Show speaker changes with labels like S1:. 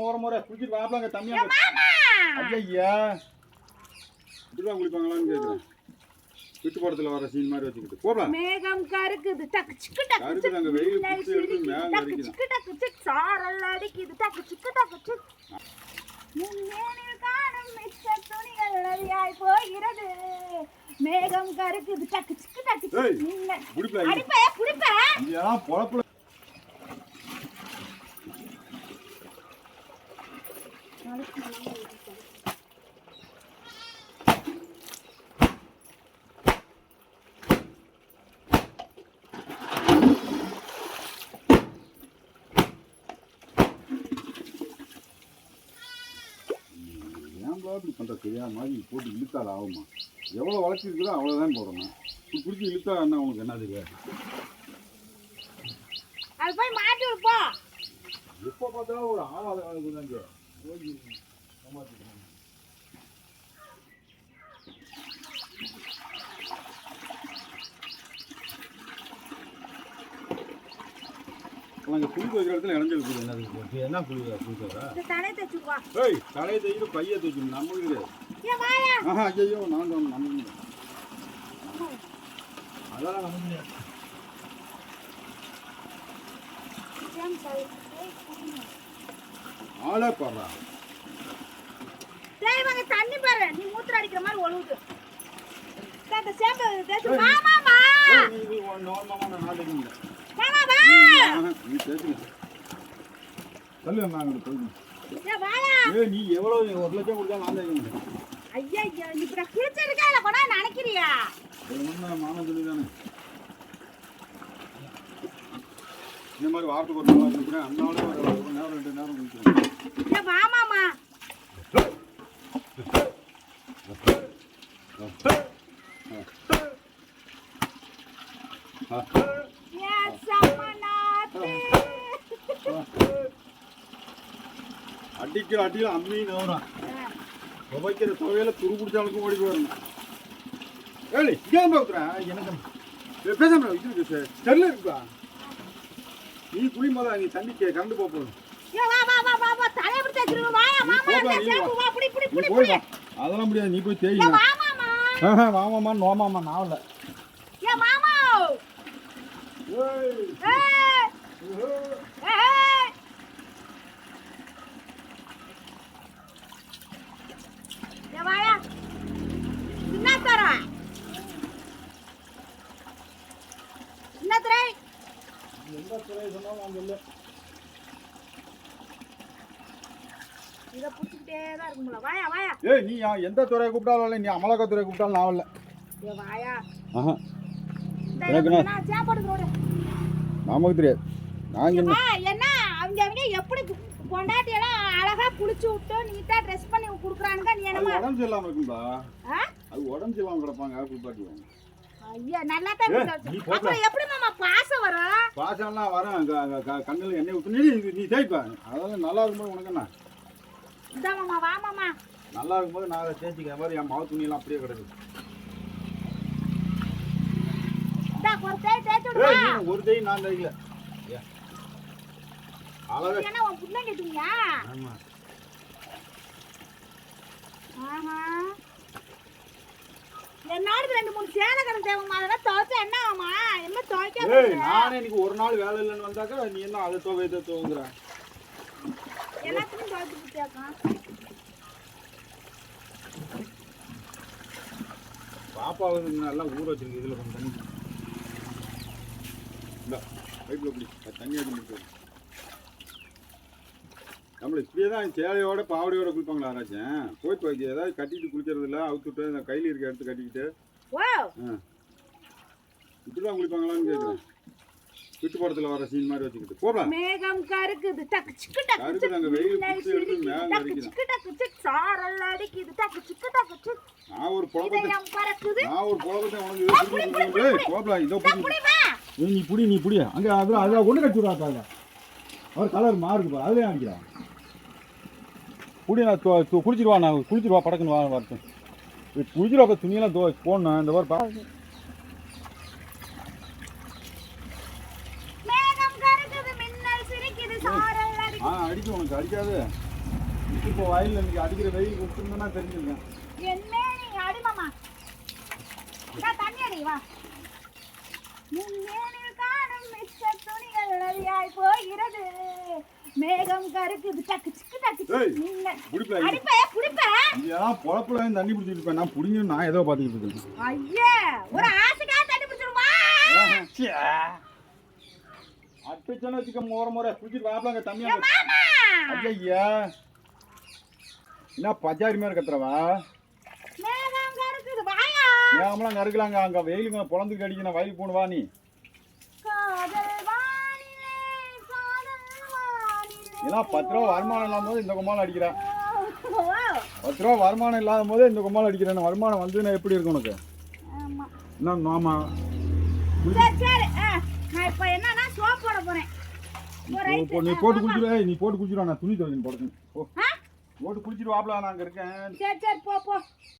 S1: முறை முறை. குளிச்சிட்டு வாப்பலாங்க தண்ணி
S2: ஏ மாமா!
S1: ஐயா இப்படிதான் குளிப்பாங்களான்னு கேட்குறேன் விட்டு படத்தில் வர சீன் மாதிரி வச்சுக்கிட்டு. போகலாம்
S2: மேகம் கருக்குது. டக்கு சிக்கு டக்கு
S1: கருக்குது,
S2: சிக்கு.
S1: அங்க வெயில் குச்சி எடுத்து மேகம்
S2: டக்கு
S1: அடிக்குது.
S2: சிக்கு டக்கு சிக்கு. சாரல் அடிக்குது. டக்கு சிக்கு டக்கு சிக்கு. முன்னேனில் காணும் மிச்ச துணிகள் நதியாய் போகிறது. மேகம் கருக்குது. டக்கு சிக்கு டக்கு சிக்கு. அடிப்பே குடிப்பே.
S1: இதெல்லாம் பொழப்புல இப்படி பண்ணுற தெரியாத மாதிரி போட்டு இழுத்தால் ஆகுமா எவ்வளோ வளர்ச்சிருக்குதோ அவ்வளோதான் போடணும் இப்படி பிடிச்சி இழுத்தா என்ன உனக்கு என்ன தெரியாது
S2: அது போய் மாட்டி விடுப்போ
S1: எப்போ பார்த்தாலும் ஒரு ஆவாத காலத்துக்கு தாங்க போய் ஏமாத்திக்கிறாங்க. நாங்க குழி வைக்கிற இடத்துல இணைஞ்சல் குழி என்ன இருக்கு? என்ன குழி குழி வைக்கிறா?
S2: இந்த தலை தச்சுக்குவா
S1: ஏய் தலையை தைக்கிற பைய தைக்கணும்
S2: வாயா
S1: ஆஹா ஐயோ நான் தான் இல்லை. அதெல்லாம். ஆளே பாடுறா
S2: தண்ணி பாரு நீ மூத்திரம் அடிக்கிற மாதிரி ஒழுகுது இந்த சேம்பு
S1: நீ- நான் முடியல.
S2: மாமாமா
S1: ஆஹா, நீ.
S2: ஏ
S1: எவ்வளவு ஒரு லட்சம் கொடுத்தா நான்
S2: ஐயா நீ இப்ப குளிச்சிருக்கா இல்ல கூட நினைக்கிறியா?
S1: மாமன் சொல்லி தானே இந்த மாதிரி வாரத்துக்கு ஒரு நாள் அந்த நாளே ஒரு ஒரு நேரம் ரெண்டு நேரம் குடிக்கிறேன்
S2: ஏ மாமாமா ஏ
S1: அடிக்கிற அடியில் அம்மியும் நவரம். துவைக்கிற துவையில துரு பிடிச்சாலுக்கும் ஓடி போயிடணும். ஏழு இங்கே பார்க்குறேன் எனக்கு பேசாம இது செல்ல இருக்குப்பா. நீ குடி முதல்ல நீ தண்ணிக்கு கரண்டு போக போதும்
S2: ஏ வா வா வா வா வா தலை இப்படி தேய்ச்சிருங்க வாயா
S1: நீ
S2: புடி
S1: போய்
S2: புடி
S1: வா அதெல்லாம் முடியாது நீ போய் ஆஹா வாமாமா நோமாமா நான் இல்லை
S2: ஏ மாமா.
S1: ஏய்.
S2: ஏய்
S1: ஏய்.
S2: ஏய் ஏ வாயா என்ன தர தர
S1: எந்த துறை சொன்னாலும் அங்கே இல்லை
S2: இத புடிச்சிட்டே தான் இருக்கும்ல வாயா வாயா.
S1: ஏய் நீ எந்த துறையை கூப்பிட்டாலும் இல்லை நீ அமலாக்கா துறையை கூப்பிட்டாலும் நான் இல்லை
S2: ஏ வாயா.
S1: ஆஹா.
S2: இந்த
S1: எனக்கு?
S2: நான் சேப்பாடு ரோடு
S1: நமக்கு தெரியாது. நாங்கள்
S2: வா என்ன? அவங்க அவங்க எப்படி பொண்டாட்டி எல்லாம் அழகா குளிச்சு விட்டு நீட்டா ட்ரெஸ் பண்ணி குடுக்குறானுங்க நீ என்னமா.
S1: உடம்பு இல்லாமல் இருக்கும்பா? அது உடம்பு இல்லாமல் கிடப்பாங்க குளிப்பாட்டுவாங்க
S2: ஐயா நல்லா தான். அப்புறம் எப்படி மாமா பாசம் வரும்?
S1: பாசம்லாம் க- கண்ணுல எண்ணெய் ஊற்றி நீ தேய்ப்பா. அதெல்லாம் நல்லா இருக்கும்போது உனக்கு என்ன?
S2: மாமா வா மாமா.
S1: நல்லா இருக்கும்போது நான் அதை தேய்ச்சிக்கிற மாதிரி என் மாவு துணியெல்லாம் அப்படியே கிடக்குது
S2: ஒரு தேய்
S1: நான் தேய்க்கல. அழகா
S2: என்ன உன் புள்ள கேட்டீங்க
S1: ஆமா.
S2: ஆஹா. என்னோட ரெண்டு மூணு சேலை கடன் தேவைமா அதெல்லாம் துவைச்சா என்ன ஆமா என்ன
S1: ஏய்
S2: துவைக்காத
S1: நானே இன்னைக்கு ஒரு நாள் வேலை இல்லைன்னு வந்தாக்கா நீ என்ன அதை துவை இதை துவங்குற?
S2: எல்லாத்துக்கும் துவைச்சு பிடிச்சாக்கா
S1: பாப்பா வந்து நல்லா ஊற வச்சிருக்கு இதில் கொஞ்சம் தண்ணி இந்த பைப்பில் பிடி அது தண்ணி முடிச்சு நம்மள இப்படியே தான் சேலையோட பாவடையோட குளிப்பாங்களா யாராச்சும் போய் போய் ஏதாவது கட்டிட்டு குளிக்கிறது இல்லை அவுத்து விட்டு கையில் இருக்க எடுத்து கட்டிக்கிட்டு.
S2: ஓ
S1: இப்படி தான் குளிப்பாங்களான்னு கேட்குறேன் படத்தில் வர சீன் மாதிரி வச்சுக்கிட்டு. போகலாம்
S2: மேகம் கருக்குது. டக்கு சிக்கு டக்கு சிக்கு.
S1: அங்க வெயில் குச்சி எடுத்து மேகம்
S2: டக்கு
S1: அடிக்குது.
S2: சிக்கு டக்கு சிக்கு. சாரல் அடிக்குது. டக்கு சிக்கு டக்கு சிக்கு.
S1: நான் ஒரு
S2: இதயம் பறக்குது.
S1: நான் ஒரு புழப்பத்தை உனக்கு புடிச்சு. ஏய், போகலாம் இதோ பிடி. ஏய், நீ புடி நீ புடி அங்கே அதில் அதில் ஒன்று கட்டி விடாத்தாங்க அவர் கலர் மாறுதுப்பா அதுலேயே அடிக்கிறான் புடி நான் குளிச்சிட்டு வா நான் குளிச்சிட்டு வா படக்குன்னு வா வரட்டும். குளிச்சிட்டு அப்போ துணியெல்லாம் தோ போடணும் இந்த மாதிரி பா. ஆ அடிக்கும் உனக்கு அடிக்காது. இப்போ வயலில் இன்னைக்கு அடிக்கிற வெயில் கொடுத்துருந்தா தெரிஞ்சிருக்கேன்.
S2: காணும் மிச்ச துணிகள் நதியாய் போகிறது. மேகம் கருக்குது டக்கு சிக்கு டக்கு அடிப்ப புடிப்ப.
S1: இதெல்லாம் பொழப்புல தண்ணி பிடிச்சிட்டு இருப்பேன். நான் பிடிங்க நான் ஏதோ பார்த்துக்கிட்டு இருக்கேன்.
S2: ஐயே ஒரு ஆசைக்காக தண்ணி பிடிச்சிருமா
S1: அட்டுச்சானு வச்சுக்க முறை முறை குடிச்சிட்டு வாப்பலாங்க தண்ணியா ஐயா என்ன பஜாரி மாதிரி கத்துறவா?
S2: மேகம் கருக்குது வாயா.
S1: ஏகமெல்லாம் கருக்கலாங்க. அங்க வெயிலுங்க பொழந்துக்கு அடிக்கணும் வயலுக்கு போகணும் வா நீ. எல்லாம் பத்து ரூபா வருமானம் இல்லாத போது இந்த கும்மால் அடிக்கிறேன். பத்து ரூபா வருமானம் இல்லாத போது இந்த கும்மால் அடிக்கிறேன் வருமானம் வந்து நான் எப்படி இருக்கும் உனக்கு? என்ன ஆமா. நீ போட்டு குடிச்சிரு ஏய், நீ போட்டு குடிச்சிரு நான் துணி துவைக்கணும் போட்டு? போட்டு குடிச்சிட்டு வாப்பலாம் நான் அங்க இருக்கேன்.
S2: சரி சரி போ போ.